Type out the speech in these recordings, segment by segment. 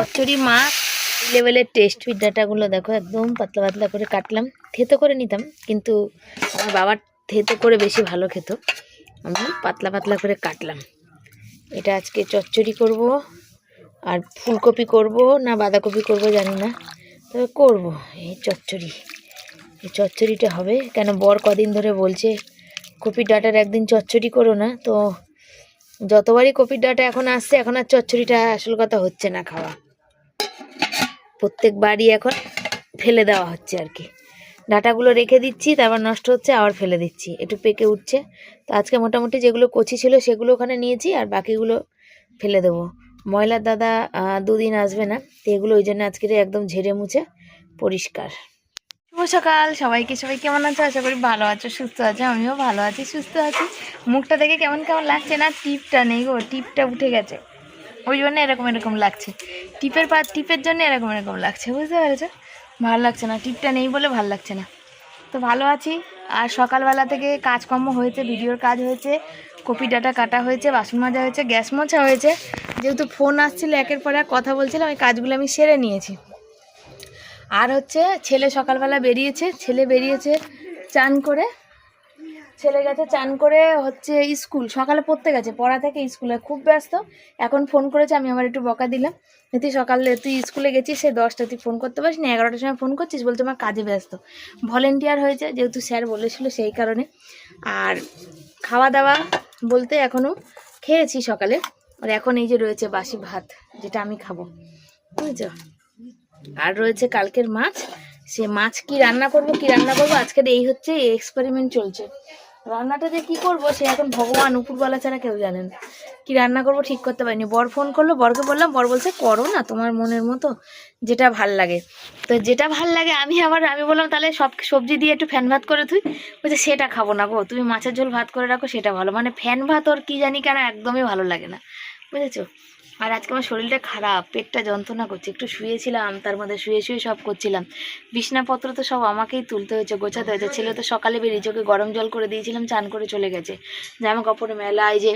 চচ্চড়ি মাছ লেভেলের টেস্ট ডাটাগুলো দেখো, একদম পাতলা পাতলা করে কাটলাম। থেতো করে নিতাম, কিন্তু আমার বাবার থেতো করে বেশি ভালো খেত। আমি পাতলা পাতলা করে কাটলাম। এটা আজকে চচ্চড়ি করব, আর ফুলকপি করব, না বাঁধাকপি করব জানি না। তবে করব এই চচ্চড়ি। এই চচ্চড়িটা হবে, কেন বর কদিন ধরে বলছে, কপির ডাটার একদিন চচ্চড়ি করো না। তো যতবারই কপির ডাটা এখন আসছে, এখন আর চচ্চড়িটা আসল কথা হচ্ছে না খাওয়া। প্রত্যেকবারই এখন ফেলে দেওয়া হচ্ছে আর কি। ডাটাগুলো রেখে দিচ্ছি, তারপর নষ্ট হচ্ছে, আবার ফেলে দিচ্ছি। একটু পেকে উঠছে। তো আজকে মোটামুটি যেগুলো কচি ছিল সেগুলো ওখানে নিয়েছি, আর বাকিগুলো ফেলে দেবো। ময়লার দাদা দুদিন আসবে না, তো এগুলো ওই জন্য আজকে একদম ঝেড়ে মুছে পরিষ্কার। শুভ সকাল, সবাইকে, সবাই কেমন আছো? আশা করি ভালো আছো, সুস্থ আছো, আমিও ভালো আছি, সুস্থ আছি। মুখটা দেখে কেমন কেমন লাগছে না? টিপটা নেই গো, টিপটা উঠে গেছে। ওই জন্য এরকম এরকম লাগছে। টিপের পা টিপের জন্য এরকম এরকম লাগছে, বুঝতে পেরেছ? ভালো লাগছে না, টিপটা নেই বলে ভালো লাগছে না। তো ভালো আছি, আর সকালবেলা থেকে কাজকর্ম হয়েছে, ভিডিওর কাজ হয়েছে, কপি ডাটা কাটা হয়েছে, বাসন মাজা হয়েছে, গ্যাস মোছা হয়েছে। যেহেতু ফোন আসছিল, একের পর এক কথা বলছিলাম ওই কাজগুলো আমি সেরে নিয়েছি। আর হচ্ছে, ছেলে সকালবেলা বেরিয়েছে, ছেলে বেরিয়েছে চান করে ছেলে গেছে, চান করে হচ্ছে স্কুল, সকালে পড়তে গেছে, পড়া থেকে স্কুলে, খুব ব্যস্ত। এখন ফোন করেছে, আমি আবার একটু বকা দিলাম। তুই সকালে, তুই স্কুলে গেছিস, সে দশটা তুই ফোন করতে পারিস না, এগারোটার সময় ফোন করছিস বলছে আমার কাজে ব্যস্ত। ভলেন্টিয়ার হয়েছে, যেহেতু স্যার বলেছিল সেই কারণে। আর খাওয়া দাওয়া বলতে এখনও খেয়েছি সকালে। আর এখন এই যে রয়েছে বাসি ভাত, যেটা আমি খাব। বুঝেছ? আর রয়েছে কালকের মাছ। সে মাছ কি রান্না করব, কি রান্না করব? আজকের এই হচ্ছে এক্সপেরিমেন্ট চলছে। রান্নাটা যে কি করব, সে এখন ভগবান, উপরওয়ালা ছাড়া কেউ জানেন কি রান্না করব ঠিক করতে পারিনি। বর ফোন করল, বরকে বললাম, বর বলছে, করো না, তোমার মনের মতো যেটা ভালো লাগে। তো যেটা ভালো লাগে, আমি আবার, আমি বললাম, তাহলে সব সবজি দিয়ে একটু ফ্যান ভাত করে তুই বলছে, সেটা খাব না গো, তুমি মাছের ঝোল ভাত করে রাখো, সেটা ভালো। মানে ফ্যান ভাত ওর কি জানি কেন একদমই ভালো লাগে না। বুঝেছ? আর আজকে আমার শরীরটা খারাপ, পেটটা যন্ত্রণা করছে, একটু শুয়েছিলাম, তার মধ্যে শুয়ে শুয়ে সব করছিলাম। বিছনাপত্র তো সব আমাকেই তুলতে হয়েছে, গোছাতে হয়েছে। ছেলে তো সকালে বেরিয়েছে, ওকে গরম জল করে দিয়েছিলাম, চান করে চলে গেছে। জামা কাপড় মেলা এই যে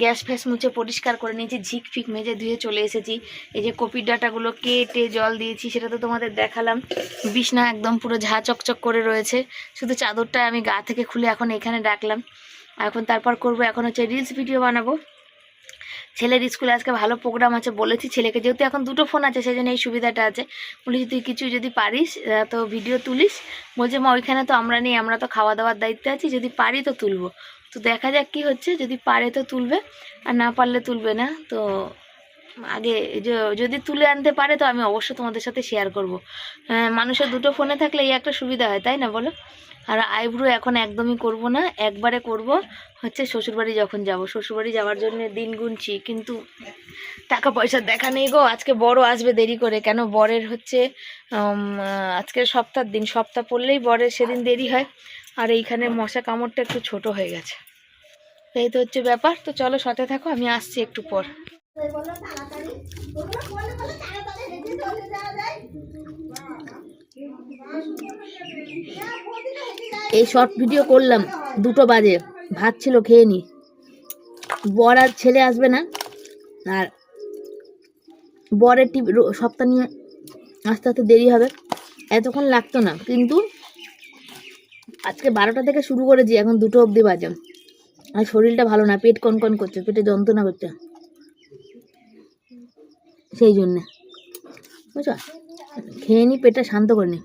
গ্যাস ফ্যাস মুছে পরিষ্কার করে নিয়েছি, ঝিক ফিক মেজে ধুয়ে চলে এসেছি। এই যে কপির ডাটাগুলো কেটে জল দিয়েছি, সেটা তো তোমাদের দেখালাম। বিছনা একদম পুরো ঝা চকচক করে রয়েছে। শুধু চাদরটা আমি গা থেকে খুলে এখন এখানে ডাকলাম এখন তারপর করব, এখন হচ্ছে রিলস ভিডিও বানাবো। ছেলের স্কুলে আজকে ভালো প্রোগ্রাম আছে বলেছি ছেলেকে। যেহেতু এখন দুটো ফোন আছে সেই জন্য এই সুবিধাটা আছে। বলেছি, তুই কিছু যদি পারিস তো ভিডিও তুলিস। বলছে, মা, ওইখানে তো আমরা নেই, আমরা তো খাওয়া দাওয়ার দায়িত্বে আছি, যদি পারি তো তুলবো। তো দেখা যাক কি হচ্ছে, যদি পারে তো তুলবে, আর না পারলে তুলবে না। তো আগে যদি তুলে আনতে পারে, তো আমি অবশ্যই তোমাদের সাথে শেয়ার করব। মানুষের দুটো ফোনে থাকলে এই একটা সুবিধা হয়, তাই না বলো? আর আইব্রো এখন একদমই করব না, একবারে করব হচ্ছে শ্বশুরবাড়ি যখন যাব। শ্বশুরবাড়ি যাওয়ার জন্য দিন গুনছি, কিন্তু টাকা পয়সার দেখা নেই গো, আজকে বড় আসবে দেরি করে। কেন? বরের হচ্ছে আজকে সপ্তাহ দিন, সপ্তাহ পড়লেই বরের সেদিন দেরি হয়। আর এইখানে মশা কামড়টা একটু ছোট হয়ে গেছে। এই তো হচ্ছে ব্যাপার। তো চলো সাথে থাকো, আমি আসছি একটু পর। এই শর্ট ভিডিও করলাম, দুটো বাজে, ভাত ছিল, খেয়ে নি। বর আর ছেলে আসবে না, আর বরের টিভি সপ্তাহ নিয়ে আস্তে আস্তে দেরি হবে, এতক্ষণ লাগতো না, কিন্তু আজকে বারোটা থেকে শুরু করেছি, এখন দুটো অবধি বাজে। আর শরীরটা ভালো না, পেট কনকন করছে, পেটে যন্ত্রণা করছে। সেই জন্যে। বুঝছ? খেয়ে নি, পেটটা শান্ত করে নি।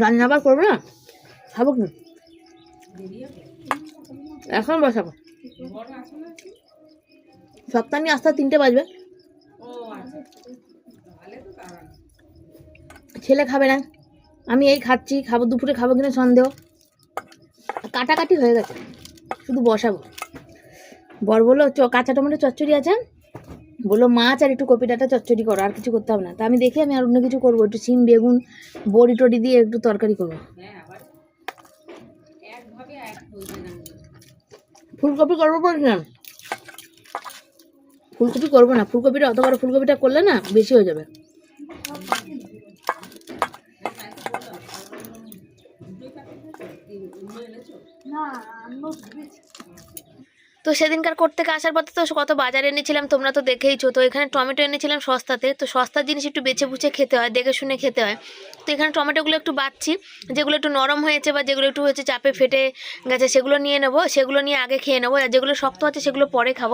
রান্না আবার করব না? খাব কি? এখন বসাবো। সপ্তাহ নিয়ে আস্তে তিনটে বাজবে। ছেলে খাবে না। আমি এই খাচ্ছি, খাব, দুপুরে খাব কিনা সন্দেহ। কাটাকাটি হয়ে গেছে। শুধু বসাবো। বর বলল, চ, কাঁচা টমেটো চচ্চড়ি আছে? বলল মাছ আর একটু কপি ডাটা চচ্চড়ি করো আর কিছু করতে হবে না। তা আমি দেখি আমি আর অন্য কিছু করব একটু সিম বেগুন বড়ি টড়ি দিয়ে একটু তরকারি করব। ফুলকপি করব বলছিলাম। ফুলকপি করব না ফুলকপিটা অত বড় ফুলকপিটা করলে না বেশি হয়ে যাবে। তো সেদিনকার কোর্ট থেকে আসার পথে তো কত বাজারে এনেছিলাম, তোমরা তো দেখেইছো। তো এখানে টমেটো এনেছিলাম সস্তাতে, তো সস্তার জিনিস একটু বেছে বুঝে খেতে হয়, দেখে শুনে খেতে হয়। তো এখানে টমেটোগুলো একটু বাচ্ছি যেগুলো একটু নরম হয়েছে বা যেগুলো একটু হয়েছে চাপে ফেটে গেছে, সেগুলো নিয়ে নেব, সেগুলো নিয়ে আগে খেয়ে নেব, আর যেগুলো শক্ত আছে সেগুলো পরে খাব।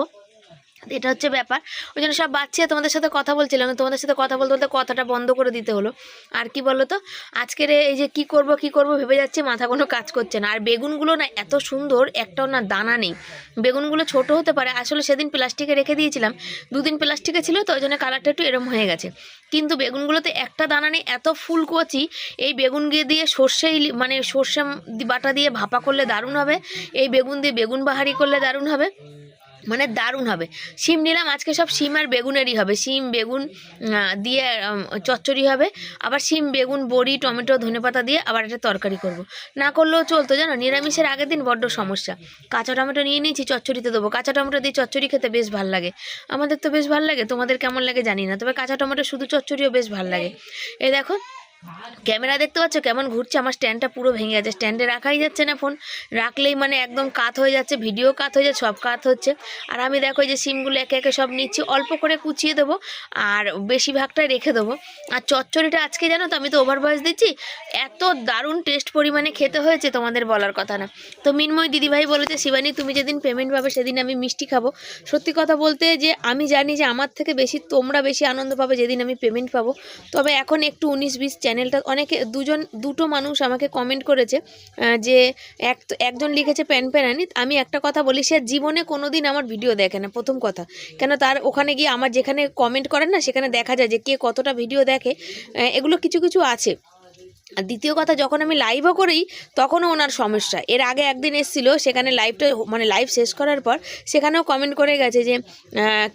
এটা হচ্ছে ব্যাপার। ওই জন্য সব বাচ্চা তোমাদের সাথে কথা বলছিলাম তোমাদের সাথে কথা বলতে বলতে কথাটা বন্ধ করে দিতে হলো। আর কি বলো তো আজকের এই যে কি করব কি করব ভেবে যাচ্ছে মাথা কোনো কাজ করছে না। আর বেগুনগুলো না এত সুন্দর, একটাও না দানা নেই। বেগুনগুলো ছোট হতে পারে, আসলে সেদিন প্লাস্টিকে রেখে দিয়েছিলাম। দুদিন প্লাস্টিকে ছিল, তো ওই জন্য কালারটা একটু এরম হয়ে গেছে। কিন্তু বেগুনগুলোতে একটা দানা নেই, এত ফুল কচি, এই বেগুন দিয়ে দিয়ে সর্ষে মানে সর্ষে বাটা দিয়ে ভাপা করলে দারুণ হবে, এই বেগুন দিয়ে বেগুন বাহারি করলে দারুণ হবে। মানে দারুণ হবে। শিম নিলাম, আজকে সব শিম আর বেগুনেরই হবে। শিম, বেগুন দিয়ে চচ্চড়ি হবে। আবার শিম, বেগুন, বড়ি, টমেটো ধনেপাতা দিয়ে আবার একটা তরকারি করব। না করলেও চলতো, জানো? নিরামিষের আগের দিন বড্ড সমস্যা। কাঁচা টমেটো নিয়ে নিয়েছি, চচ্চড়িতে দেবো। কাঁচা টমেটো দিয়ে চচ্চড়ি খেতে বেশ ভালো লাগে। আমাদের তো বেশ ভালো লাগে, তোমাদের কেমন লাগে জানি না। তবে কাঁচা টমেটো শুধু চচ্চড়িও বেশ ভালো লাগে। এই দেখো ক্যামেরা দেখতে পাচ্ছ? কেমন ঘুরছে? আমার স্ট্যান্ডটা পুরো ভেঙে গেছে। স্ট্যান্ডে রাখাই যাচ্ছে না ফোন রাখলেই মানে একদম কাত হয়ে যাচ্ছে ভিডিও কাত হয়ে যাচ্ছে, সব কাত হচ্ছে। আর আমি দেখো যে সিমগুলো একে একে সব নিচ্ছি। অল্প করে কুচিয়ে দেবো আর বেশিরভাগটাই রেখে দেবো। আর চচ্চড়িটা আজকে জানো তো, আমি তো ওভার ভয়েস দিচ্ছি। এত দারুণ টেস্ট পরিমাণে খেতে হয়েছে তোমাদের বলার কথা না। তো মিনময় দিদিভাই বলেছে, শিবানী, তুমি যেদিন পেমেন্ট পাবে সেদিন আমি মিষ্টি খাব। সত্যি কথা বলতে যে আমি জানি যে আমার থেকে বেশি, তোমরা বেশি আনন্দ পাবে যেদিন আমি পেমেন্ট পাবো। তবে এখন একটু উনিশ বিশ চ্যানেলটা অনেকে, দুজন, দুটো মানুষ আমাকে কমেন্ট করেছে যে এক, একজন লিখেছে, প্যান প্যানানি আমি একটা কথা বলি, সে জীবনে কোনো দিন আমার ভিডিও দেখে না, প্রথম কথা। কেন তার ওখানে গিয়ে আমার যেখানে কমেন্ট করেন না, সেখানে দেখা যায় যে কে কতটা ভিডিও দেখে এগুলো কিছু কিছু আছে। আর দ্বিতীয় কথা, যখন আমি লাইভও করি, তখনও ওনার সমস্যা। এর আগে একদিন এসেছিল, সেখানে লাইভটা মানে লাইভ শেষ করার পর, সেখানেও কমেন্ট করে গেছে যে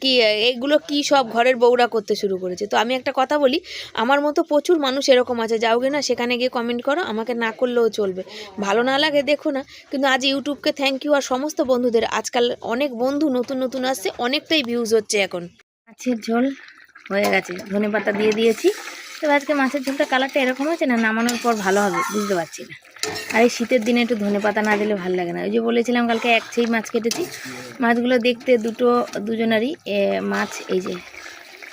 কি এইগুলো কি সব ঘরের বউরা করতে শুরু করেছে। তো আমি একটা কথা বলি, আমার মতো প্রচুর মানুষ এরকম আছে, যাও না সেখানে গিয়ে কমেন্ট করো, আমাকে না করলেও চলবে। ভালো না লাগে, দেখো না। কিন্তু আজ ইউটিউবকে থ্যাংক ইউ আর সমস্ত বন্ধুদের, আজকাল অনেক বন্ধু নতুন নতুন আসছে, অনেকটাই ভিউজ হচ্ছে এখন। মাছের ঝোল হয়ে গেছে ধনে পাতা দিয়ে দিয়েছি। তবে আজকে মাছের ঝোলটা কালারটা এরকম হয়েছে না নামানোর পর ভালো হবে, বুঝতে পারছি না। আর এই শীতের দিনে একটু ধনে পাতা না দিলে ভালো লাগে না। ওই যে বলেছিলাম কালকে এক সেই মাছ কেটেছি। মাছগুলো দেখতে দুটো, দুজনারই মাছ, এই যে,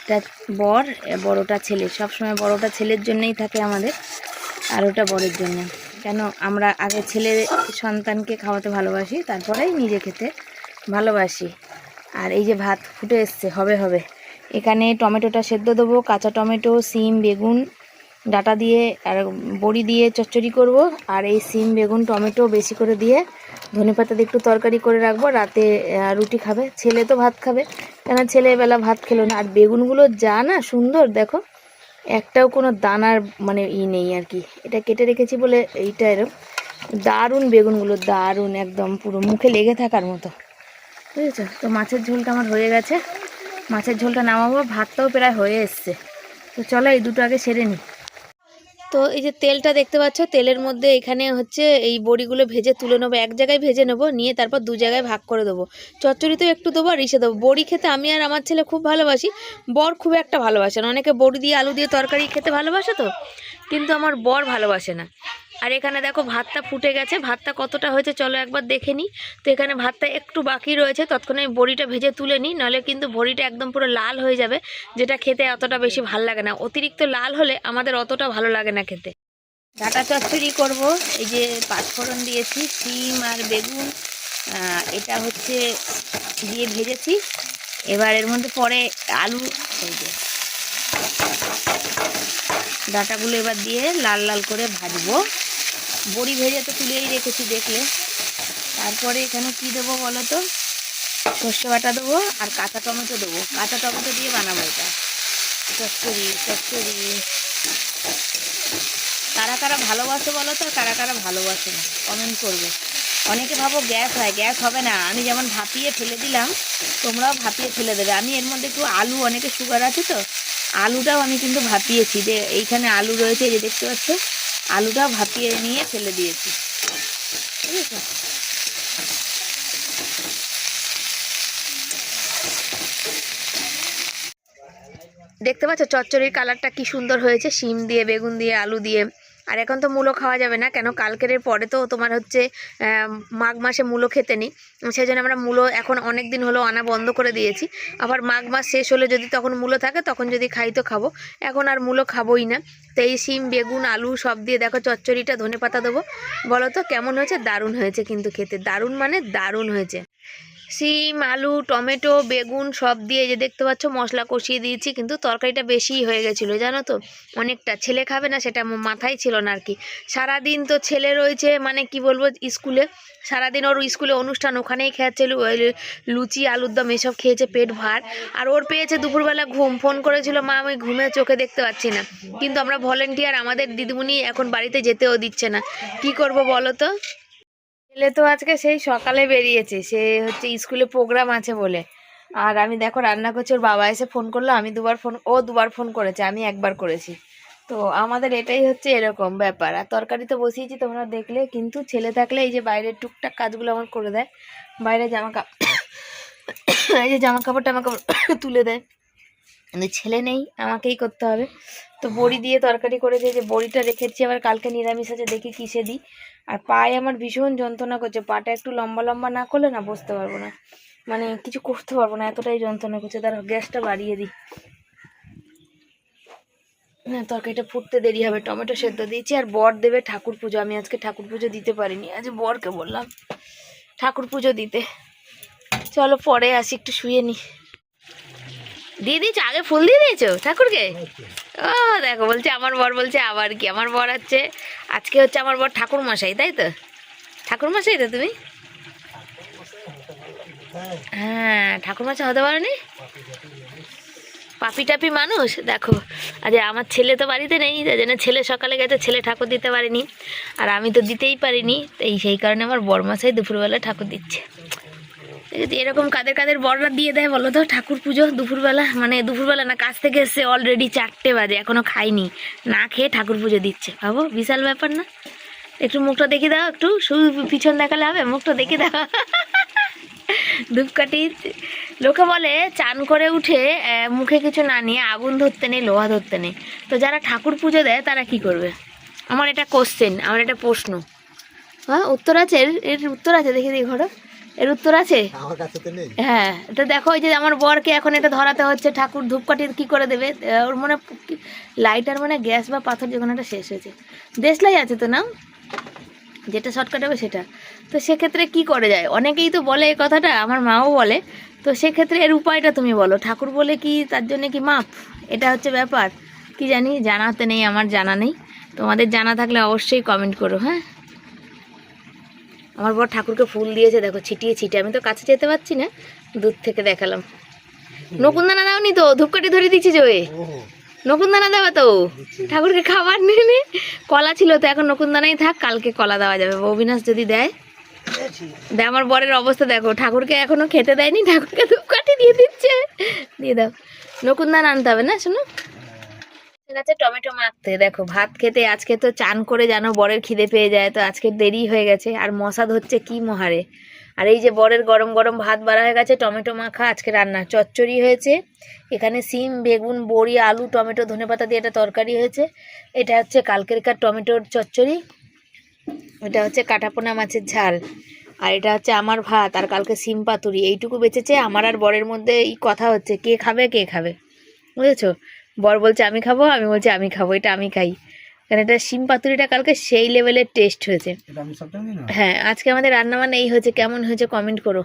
এটা বর বড়টা ছেলে। সবসময় বড়টা ছেলের জন্যই থাকে আমাদের, আর ওটা বরের জন্য। কেন আমরা আগে ছেলে সন্তানকে খাওয়াতে ভালোবাসি, তারপরেই নিজে খেতে ভালোবাসি। আর এই যে ভাত ফুটে এসছে, হবে হবে। এখানে টমেটোটা সেদ্ধ দেবো, কাঁচা টমেটো, সিম, বেগুন, ডাটা দিয়ে, আর বড়ি দিয়ে চচ্চড়ি করব। আর এই সিম, বেগুন, টমেটো বেশি করে দিয়ে ধনেপাতা দিয়ে একটু তরকারি করে রাখব। রাতে রুটি খাবে। ছেলে তো ভাত খাবে। কেন ছেলেবেলা ভাত খেলো না? আর বেগুনগুলো যা না সুন্দর, দেখো। একটাও কোনো দানার মানে ই নেই আর কি। এটা কেটে রেখেছি বলে এইটা এরকম দারুণ বেগুনগুলো, দারুণ একদম পুরো। মুখে লেগে থাকার মতো। বুঝেছ? তো মাছের ঝোলটা আমার হয়ে গেছে। মাছের ঝোলটা নামাবো, ভাতটাও প্রায় হয়ে এসছে। তো চলো এই দুটো আগে সেরে নিই তো এই যে তেলটা দেখতে পাচ্ছ, তেলের মধ্যে এখানে হচ্ছে এই বড়িগুলো ভেজে তুলে নেব। এক জায়গায় ভেজে নেব, নিয়ে তারপর দু জায়গায় ভাগ করে দেবো। চচ্চড়িতেও একটু দেবো আর ইসে দেবো। বড়ি খেতে আমি আর আমার ছেলে খুব ভালোবাসি। বর খুব একটা ভালোবাসে না। অনেকে বড়ি দিয়ে আলু দিয়ে তরকারি খেতে ভালোবাসে তো, কিন্তু আমার বর ভালোবাসে না। আর এখানে দেখো ভাতটা ফুটে গেছে। ভাতটা কতটা হয়েছে চলো একবার দেখে নিই তো এখানে ভাতটা একটু বাকি রয়েছে। তৎক্ষণে আমি বড়িটা ভেজে তুলে নিই নাহলে কিন্তু বড়িটা একদম পুরো লাল হয়ে যাবে, যেটা খেতে অতটা বেশি ভালো লাগে না। অতিরিক্ত লাল হলে আমাদের অতটা ভালো লাগে না খেতে। ডাটা চচ্চড়ি করব। এই যে পাঁচফোড়ন দিয়েছি সিম আর বেগুন। এটা হচ্ছে দিয়ে ভেজেছি। এবার এর মধ্যে পরে আলু, এই যে ডাটাগুলো এবার দিয়ে লাল লাল করে ভাজবো। বড়ি ভেজে তো তুলেই রেখেছি দেখলে। তারপরে এখানে কি দেবো বলো তো? সর্ষে বাটা দেবো আর কাঁচা টমেটো দেবো। কাঁচা টমেটো দিয়ে বানাবো এটা। চচ্চড়ি চচ্চড়ি। কারা কারা ভালোবাসে বলো তো? কারা কারা ভালোবাসে না? কমেন্ট করবে। অনেকে ভাবো গ্যাস হয়, গ্যাস হবে না। আমি যেমন ভাপিয়ে ফেলে দিলাম, তোমরাও ভাপিয়ে ফেলে দেবে। আমি এর মধ্যে একটু আলু, অনেকে সুগার আছে তো? আলুটাও আমি কিন্তু ভাপিয়েছি। যে এইখানে আলু রয়েছে যে দেখতে পাচ্ছ? আলুটাও ভাপিয়ে নিয়ে ফেলে দিয়েছি। দেখতে পাচ্ছ, চচ্চড়ির কালারটা কি সুন্দর হয়েছে। শিম দিয়ে, বেগুন দিয়ে, আলু দিয়ে। আর এখন তো মূলো খাওয়া যাবে না, কেন কালকের পরে তো তোমার হচ্ছে মাঘ মাসে মূলো খেতে নেই। সেই জন্য আমরা মূলো এখন অনেক দিন হলো আনা বন্ধ করে দিয়েছি। আবার মাঘ মাস শেষ হলে যদি তখন মূলো থাকে, তখন যদি খাই তো খাব। এখন আর মূলো খাবোই না। তো এই শিম, বেগুন, আলু সব দিয়ে দেখো চচ্চড়িটা ধনে পাতা দেবো। বলো তো কেমন হয়েছে? দারুণ হয়েছে কিন্তু খেতে। দারুণ মানে দারুণ হয়েছে। সিম, আলু, টমেটো, বেগুন সব দিয়ে যে দেখতে পাচ্ছ মশলা কষিয়ে দিয়েছি, কিন্তু তরকারিটা বেশিই হয়ে গেছিল, জানো তো? অনেকটা ছেলে খাবে না, সেটা মাথায় ছিল না আর কি সারাদিন তো ছেলে রয়েছে মানে কি বলব, স্কুলে। সারাদিন ওর স্কুলে অনুষ্ঠান, ওখানেই খেয়েছে লুচি, আলুর দম এসব খেয়েছে, পেট ভার। আর ওর পেয়েছে দুপুরবেলা ঘুম, ফোন করেছিল, মা, আমি ঘুমে চোখে দেখতে পাচ্ছি না। কিন্তু আমরা ভলেন্টিয়ার, আমাদের দিদিমণি এখন বাড়িতে যেতেও দিচ্ছে না। কি করব বলো তো? ছেলে তো আজকে সেই সকালে বেরিয়েছে, সে হচ্ছে স্কুলে প্রোগ্রাম আছে বলে। আর আমি দেখো রান্না করছি, ওর বাবা এসে ফোন করল, আমি দুবার ফোন ও দুবার ফোন করেছে, আমি একবার করেছি। তো আমাদের এটাই হচ্ছে এরকম ব্যাপার। আর তরকারি তো বসিয়েছি তোমরা দেখলে, কিন্তু ছেলে থাকলে এই যে বাইরের টুকটাক কাজগুলো আমার করে দেয়, বাইরে জামা কাপড় এই যে জামা কাপড় টামা কাপড় তুলে দেয়। কিন্তু ছেলে নেই, আমাকেই করতে হবে। তো বড়ি দিয়ে তরকারি করেছে যে বড়িটা রেখেছি, আবার কালকে নিরামিষ আছে, দেখি কিসে দিই। আর পায়ে আমার ভীষণ যন্ত্রণা করছে, পাটা একটু লম্বা লম্বা না করলে না বসতে পারব না। মানে কিছু করতে পারব না, এতটাই যন্ত্রণা করছে। তার গ্যাসটা বাড়িয়ে দিই। না, তরকারিটা ফুটতে দেরি হবে, টমেটো সেদ্ধ দিয়েছি, আর বর দেবে ঠাকুর পুজো। আমি আজকে ঠাকুর পুজো দিতে পারিনি, আজ বরকে বললাম ঠাকুর পুজো দিতে। চলো, পরে আসি, একটু শুয়ে নি। দিয়ে দিয়েছ আগে ফুল দিয়ে দিয়েছ ঠাকুরকে? ও দেখো, বলছে আমার বর, বলছে আবার কি? আমার বর হচ্ছে আজকে হচ্ছে আমার বর ঠাকুর মশাই তাই তো? ঠাকুর মশাই তো তুমি? হ্যাঁ ঠাকুর মশাই হতে পারোনি? পাপি টাপি মানুষ, দেখো। আজ আমার ছেলে তো বাড়িতে নেই, তাই জন্য ছেলে সকালে গেছে, ছেলে ঠাকুর দিতে পারেনি। আর আমি তো দিতেই পারিনি, এই সেই কারণে আমার বর বরমাসাই দুপুরবেলা ঠাকুর দিচ্ছে। এরকম কাদের কাদের বড়রা দিয়ে দেয় বলো তো, ঠাকুর পুজো দুপুরবেলা মানে দুপুরবেলা না কাছ থেকে এসে অলরেডি চারটে বাজে, এখনও খাইনি। না খেয়ে ঠাকুর পুজো দিচ্ছে। ভাবো বিশাল ব্যাপার না? একটু মুখটা দেখে দাও, একটু শুধু পিছন দেখালে হবে, মুখটা দেখে দাও। ধূপকাঠি। লোকে বলে, চান করে উঠে মুখে কিছু না নিয়ে আগুন ধরতে নেই, লোহা ধরতে নেই। তো যারা ঠাকুর পুজো দেয়, তারা কি করবে? আমার এটা কোশ্চেন আমার এটা প্রশ্ন। হ্যাঁ উত্তর আছে এর উত্তর আছে, দেখে দিই ঘরে। এর উত্তর আছে? আমার কাছে তো নেই। হ্যাঁ তো দেখো ওই যে আমার বরকে এখন এটা ধরাতে হচ্ছে ঠাকুর ধূপকাঠি কি করে দেবে? ওর মনে লাইটার মানে গ্যাস বা পাথর যে কোনো একটা শেষ হয়েছে। দেশলাই আছে তো না? যেটা শর্টকাট হবে সেটা। তো সেক্ষেত্রে কি করে যায়? অনেকেই তো বলে এই কথাটা আমার মাও বলে। তো সেক্ষেত্রে এর উপায়টা তুমি বলো। ঠাকুর বলে কি তার জন্য কি মাপ? এটা হচ্ছে ব্যাপার। কি জানি জানাতে নেই আমার জানা নেই। তোমাদের জানা থাকলে অবশ্যই কমেন্ট করো হ্যাঁ? আমার বর ঠাকুরকে ফুল দিয়েছে দেখো ছিটিয়ে ছিটিয়ে আমি তো কাছে যেতে পারছি না দূর থেকে দেখালাম। নকুন নকুনদানা দাওনি তো ধূপকাঠি ধরে দিচ্ছি যে ওয়ে। নকুনদানা দেওয়া তো? ঠাকুরকে খাবার নিয়ে নে। কলা ছিল তো এখন নকুনদানাই থাক কালকে কলা দেওয়া যাবে। অবিনাশ যদি দেয়। দে আমার বরের অবস্থা দেখো। ঠাকুরকে এখনও খেতে দেয়নি ঠাকুরকে ধূপকাঠি দিয়ে দিচ্ছে। দিয়ে দাও। নকুনদানা আনতে হবে না শোনো? আছে টমেটো মাখতে। দেখো, ভাত খেতে আজকে তো চান করে জানো বরের খিদে পেয়ে যায়, তো আজকে দেরি হয়ে গেছে। আর মশা ধরছে কি মহারে। আর এই যে বরের গরম গরম ভাত বাড়া হয়ে গেছে, টমেটো মাখা, আজকে রান্না। চচ্চড়ি হয়েছে, এখানে সিম, বেগুন, বড়ি, আলু, টমেটো ধনেপাতা দিয়ে একটা তরকারি হয়েছে। এটা হচ্ছে কালকেরকার টমেটোর চচ্চড়ি, এটা হচ্ছে কাটাপোনা মাছের ঝাল। আর এটা হচ্ছে আমার ভাত আর কালকে সিম পাতুরি। এইটুকু বেঁচেছে, আমার আর বরের মধ্যে এই কথা হচ্ছে, কে খাবে কে খাবে। বুঝেছ? বর বলছে আমি খাব? আমি বলছি আমি খাব এটা আমি খাই। কারণ এটা শিম পাতুরিটা কালকে সেই লেভেলের টেস্ট হয়েছে। হ্যাঁ আজকে আমাদের রান্না বান্না এই হয়েছে কেমন হয়েছে কমেন্ট করো।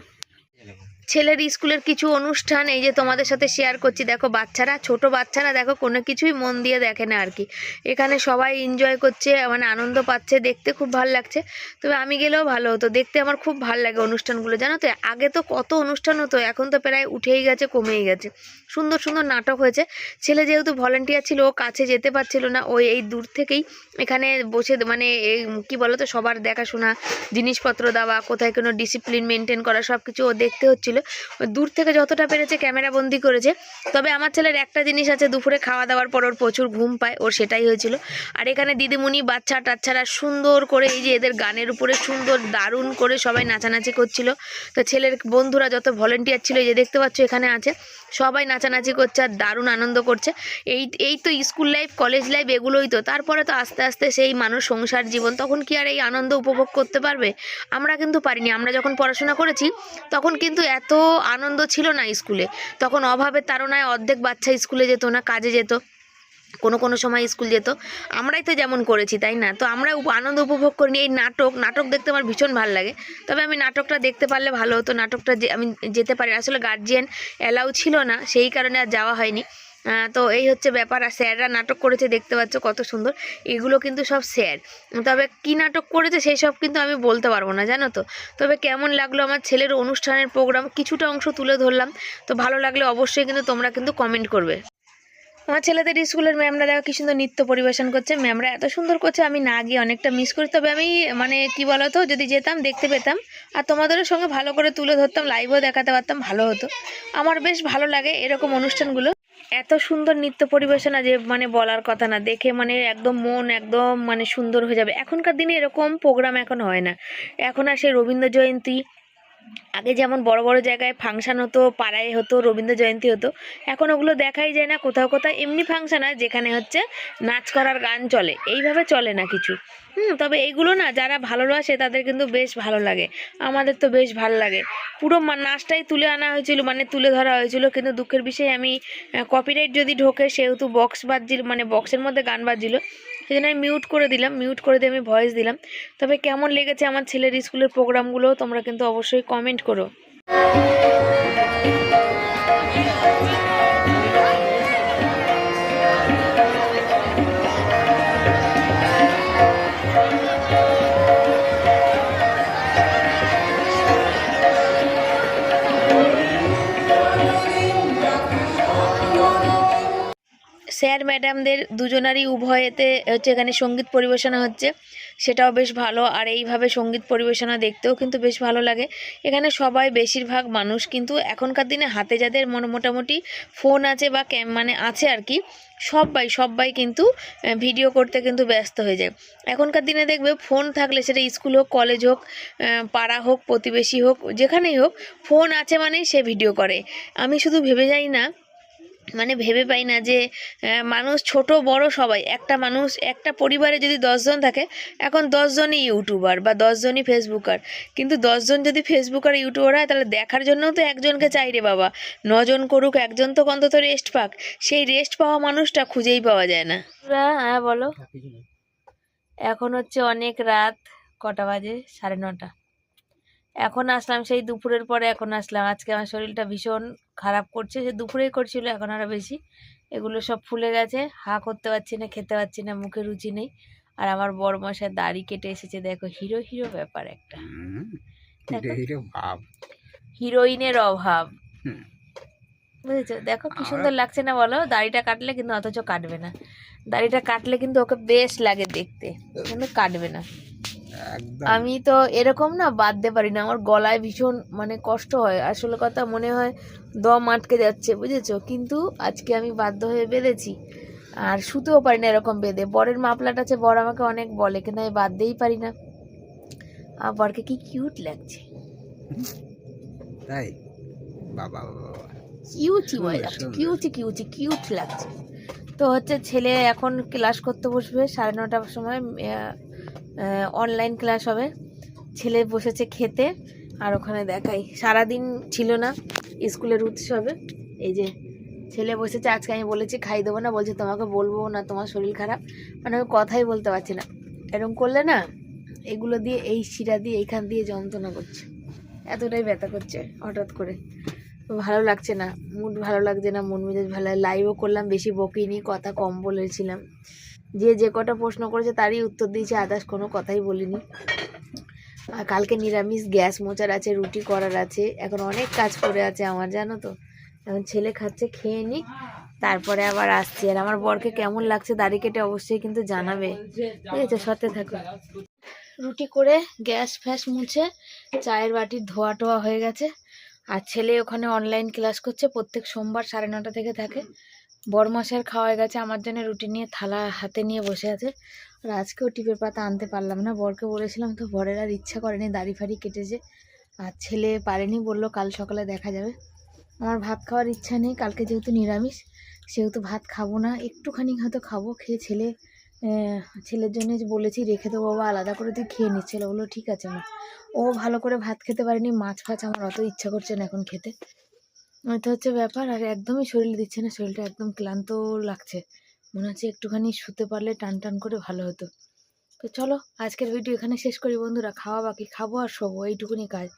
ছেলের স্কুলের কিছু অনুষ্ঠান, এই যে তোমাদের সাথে শেয়ার করছি, দেখো বাচ্চারা, ছোট বাচ্চারা দেখো কোনো কিছুই মন দিয়ে দেখে না আর কি। এখানে সবাই এনজয় করছে মানে আনন্দ পাচ্ছে, দেখতে খুব ভালো লাগছে। তবে আমি গেলেও ভালো হতো, দেখতে আমার খুব ভালো লাগে অনুষ্ঠানগুলো, জানো তো? আগে তো কত অনুষ্ঠান হতো, এখন তো প্রায় উঠেই গেছে, কমেই গেছে। সুন্দর সুন্দর নাটক হয়েছে। ছেলে যেহেতু ভলেন্টিয়ার ছিল, ও কাছে যেতে পারছিল না, ওই এই দূর থেকেই এখানে বসে মানে কি বলো তো সবার দেখাশোনা, জিনিসপত্র দেওয়া, কোথায় কোনো ডিসিপ্লিন মেনটেন করা সব কিছু ও দেখতে হচ্ছিল। ওই দূর থেকে যতটা পেরেছে ক্যামেরা বন্দি করেছে। তবে আমার ছেলের একটা জিনিস আছে, দুপুরে খাওয়া দাওয়ার পর ওর প্রচুর ঘুম পায়, ওর সেটাই হয়েছিল। আর এখানে দিদিমণি, বাচ্চা টাচ্চারা সুন্দর করে এই যে এদের গানের উপরে সুন্দর দারুণ করে সবাই নাচানাচি করছিল। তো ছেলের বন্ধুরা যত ভলেন্টিয়ার ছিল যে দেখতে পাচ্ছ এখানে আছে, সবাই নাচানাচি করছে আর দারুণ আনন্দ করছে। এই এই তো স্কুল লাইফ, কলেজ লাইফ এগুলোই তো। তারপরে তো আস্তে আস্তে সেই মানুষ সংসার জীবন, তখন কি আর এই আনন্দ উপভোগ করতে পারবে? আমরা কিন্তু পারিনি। আমরা যখন পড়াশোনা করেছি, তখন কিন্তু এত আনন্দ ছিল না স্কুলে। তখন অভাবের তাড়নায় অর্ধেক বাচ্চা স্কুলে যেত না, কাজে যেত। কোনো কোনো সময় স্কুল যেত। আমরাই তো যেমন করেছি, তাই না? তো আমরা আনন্দ উপভোগ করিনি এই নাটক নাটক দেখতে আমার ভীষণ ভালো লাগে। তবে আমি নাটকটা দেখতে পারলে ভালো হতো। নাটকটা আমি যেতে পারি আসলে গার্জিয়ান অ্যালাউ ছিল না, সেই কারণে আর যাওয়া হয়নি। তো এই হচ্ছে ব্যাপার। আর স্যাররা নাটক করেছে, দেখতে পাচ্ছ কত সুন্দর। এগুলো কিন্তু সব স্যার। তবে কি নাটক করেছে সেই সব কিন্তু আমি বলতে পারব না, জানো তো? তবে কেমন লাগল আমার ছেলের অনুষ্ঠানের প্রোগ্রাম কিছুটা অংশ তুলে ধরলাম। তো ভালো লাগলে অবশ্যই কিন্তু তোমরা কিন্তু কমেন্ট করবে। আমার ছেলেদের স্কুলের ম্যামরা দেখো কি সুন্দর নৃত্য পরিবেশন করছে। ম্যামরা এত সুন্দর করছে, আমি না গিয়ে অনেকটা মিস করি। তবে আমি মানে কি বলতো, যদি যেতাম, দেখতে পেতাম। আর তোমাদেরও সঙ্গে ভালো করে তুলে ধরতাম লাইভও দেখাতে পারতাম, ভালো হতো। আমার বেশ ভালো লাগে এরকম অনুষ্ঠানগুলো। এত সুন্দর নৃত্য পরিবেশনা যে মানে বলার কথা না, দেখে মানে একদম মন একদম মানে সুন্দর হয়ে যাবে। এখনকার দিনে এরকম প্রোগ্রাম এখন হয় না। এখন আর সেই রবীন্দ্র জয়ন্তী আগে যেমন বড় বড় জায়গায় ফাংশন হতো, পাড়ায় হতো, রবীন্দ্র জয়ন্তী হতো, এখন ওগুলো দেখাই যায় না, কোথাও কোথাও এমনি ফাংশন হয় যেখানে হচ্ছে নাচ করার গান চলে। এইভাবে চলে না কিছু। হুম, তবে এইগুলো না যারা ভালোবাসে তাদের কিন্তু বেশ ভালো লাগে। আমাদের তো বেশ ভালো লাগে। পুরো নাচটাই তুলে আনা হয়েছিল মানে তুলে ধরা হয়েছিল, কিন্তু দুঃখের বিষয় আমি কপিরাইট যদি ঢোকে সেহেতু বক্স বাজছিল মানে বক্সের মধ্যে গান বাজছিল সেই জন্য আমি মিউট করে দিলাম। মিউট করে দিয়ে আমি ভয়েস দিলাম। তবে কেমন লেগেছে আমার ছেলের স্কুলের প্রোগ্রামগুলো তোমরা কিন্তু অবশ্যই কমেন্ট করো। স্যার, ম্যাডামদের দুজনারই উভয়েতে হচ্ছে এখানে সংগীত পরিবেশনা হচ্ছে। সেটাও বেশ ভালো। আর এইভাবে সংগীত পরিবেশনা দেখতেও কিন্তু বেশ ভালো লাগে। এখানে সবাই বেশিরভাগ মানুষ কিন্তু এখনকার দিনে হাতে যাদের মনে মোটামুটি ফোন আছে বা ক্যাম মানে আছে আর কি সবাই সবাই কিন্তু ভিডিও করতে কিন্তু ব্যস্ত হয়ে যায়। এখনকার দিনে দেখবে ফোন থাকলে সেটা স্কুল হোক, কলেজ হোক পাড়া হোক, প্রতিবেশী হোক, যেখানেই হোক, ফোন আছে মানেই সে ভিডিও করে। আমি শুধু ভেবে যাই না মানে ভেবে পাই না যে মানুষ ছোট, বড় সবাই। একটা মানুষ, একটা পরিবারে যদি দশজন থাকে, এখন দশজনই ইউটিউবার বা দশজনই ফেসবুকার। কিন্তু দশজন যদি ফেসবুকার ইউটিউবার হয়, তাহলে দেখার জন্যও তো একজনকে চাই রে বাবা। নজন করুক, একজন তো অন্তত রেস্ট পাক। সেই রেস্ট পাওয়া মানুষটা খুঁজেই পাওয়া যায় না। হ্যাঁ বলো। এখন হচ্ছে অনেক রাত কটা বাজে? সাড়ে নটা। এখন আসলাম সেই দুপুরের পরে এখন আসলাম। আজকে আমার শরীরটা ভীষণ খারাপ করছে সে দুপুরেই করছিল এখন আরও বেশি। এগুলো সব ফুলে গেছে হা করতে পারছি না খেতে পারছি না মুখে রুচি নেই। আর আমার বড় মশাই দাড়ি কেটে এসেছে দেখো হিরো হিরো ব্যাপার একটা। হিরোইনের অভাব। বুঝেছ? দেখো কি সুন্দর লাগছে না বলো? দাড়িটা কাটলে কিন্তু অথচ কাটবে না। দাড়িটা কাটলে কিন্তু ওকে বেশ লাগে দেখতে। কিন্তু কাটবে না। আমি তো এরকম না বাঁধতে পারি না আমার গলায় ভীষণ মানে কষ্ট হয়। আসলে কথা মনে হয় দম আটকে যাচ্ছে বুঝেছ? কিন্তু আজকে আমি বাধ্য হয়ে বেঁধেছি। আর শুতেও পারি না এরকম বেঁধে। বরের মাপলাট আছে বর আমাকে অনেক বলে কিন্তু আমি বাঁধতেই পারি না। আর বরকে কি কিউট লাগছে। তাই? বাবা। কিউচি বয় লাগছে। কিউচি কিউচি কিউট লাগছে। তো হচ্ছে ছেলে এখন ক্লাস করতে বসবে সাড়ে নটার সময় অনলাইন ক্লাস হবে। ছেলে বসেছে খেতে, আর ওখানে দেখাই। সারাদিন ছিল না, স্কুলের উৎসবে। এই যে ছেলে বসেছে, আজকে আমি বলেছি খাই দেবো না, বলছে তোমাকে বলব না, তোমার শরীর খারাপ। মানে আমি কথাই বলতে পারছি না। এরকম করলে না, এগুলো দিয়ে, এই শিরা দিয়ে, এইখান দিয়ে যন্ত্রণা করছে। এতটাই ব্যথা করছে হঠাৎ করে। ভালো লাগছে না মুড ভালো লাগছে না, মন মেজাজ ভালো লাইভও করলাম, বেশি বকিনি, কথা কম বলেছিলাম। যে যে কটা প্রশ্ন করেছে তারই উত্তর দিয়েছে, আদার্স কোনো কথাই বলিনি। আর কালকে নিরামিষ, গ্যাস মোচার আছে, রুটি করার আছে, এখন অনেক কাজ করে আছে আমার, জানো তো। এখন ছেলে খাচ্ছে, খেয়ে নি তারপরে আবার আসছি। আর আমার বরকে কেমন লাগছে দাড়ি কেটে অবশ্যই কিন্তু জানাবে। ঠিক আছে সাথে থাকো। রুটি করে গ্যাস ফ্যাস মুছে চায়ের বাটির ধোয়া টোয়া হয়ে গেছে। আর ছেলে ওখানে অনলাইন ক্লাস করছে, প্রত্যেক সোমবার সাড়ে নটা থেকে থাকে। বরমাসের খাওয়া গেছে আমার জন্য রুটি নিয়ে থালা হাতে নিয়ে বসে আছে। আর আজকেও টিপের পাতা আনতে পারলাম না। বরকে বলেছিলাম তো বরের আর ইচ্ছা করেনি, দাড়ি ফাড়ি কেটেছে। আর ছেলে পারেনি বলল, কাল সকালে দেখা যাবে। আমার ভাত খাওয়ার ইচ্ছা নেই, কালকে যেহেতু নিরামিষ, সেহেতু ভাত খাব না। একটুখানি হয়তো খাব, খেয়ে ছেলে ছেলের জন্য বলেছি, রেখে দেবো বাবা, আলাদা করে তুই খেয়ে নিস। ছেলে বলল, ঠিক আছে মা। ও ভালো করে ভাত খেতে পারেনি, মাছ ফাছ আমার অত ইচ্ছা করছে না এখন খেতে। এটা হচ্ছে ব্যাপার, আর একদমই শরীর দিচ্ছে না, শরীরটা একদম ক্লান্ত লাগছে। মনে হচ্ছে একটুখানি শুতে পারলে টান টান করে ভালো হতো। তো চলো, আজকের ভিডিও এখানে শেষ করি বন্ধুরা, খাওয়া বাকি, খাব আর শোবো, এইটুকুনি কাজ।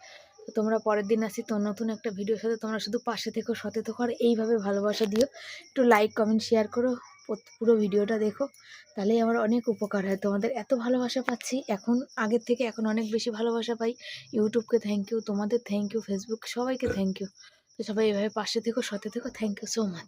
তো তোমরা পরের দিন আসি, তো নতুন একটা ভিডিওর সাথে তোমরা শুধু পাশে থেকো সতে থেকো, আর এইভাবে ভালোবাসা দিও। একটু লাইক কমেন্ট শেয়ার করো, পুরো- ভিডিওটা দেখো। তাহলেই আমার অনেক উপকার হয়। তোমাদের এত ভালোবাসা পাচ্ছি, এখন, আগের থেকে এখন অনেক বেশি ভালোবাসা পাই। ইউটিউবকে থ্যাংক ইউ তোমাদের থ্যাংক ইউ ফেসবুক সবাইকে থ্যাংক ইউ তো সবাই এভাবে পাশে থেকো সাথে থেকো। Thank you so much